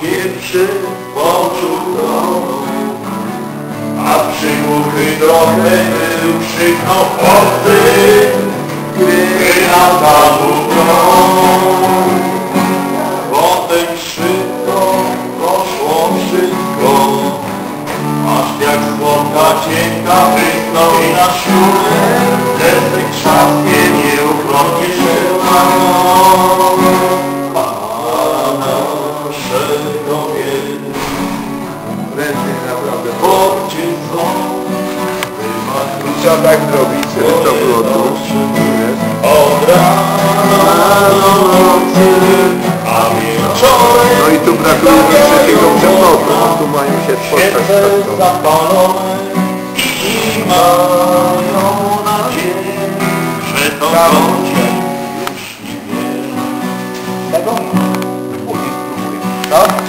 Pierwszy poczuł to, a przygłuchy trochę był krzyknął chłopcy, gdy nadał mu. Potem szybko poszło wszystko, aż jak słodka cienka prysnął i na siłę, desek trzaskiem nieuchronnie szedł na noc. ogień, prędzej naprawdę chodźcie stąd. Trzeba tak zrobić, żeby to było tu. Od rana do nocy, a wieczorem No i tu brakuje mi trzeciego przemogu, tu mają się spotkać z zapalone i mają nadzieję, że to będzie już nie wiele. Tego? Spróbuj, spróbuj. Tak?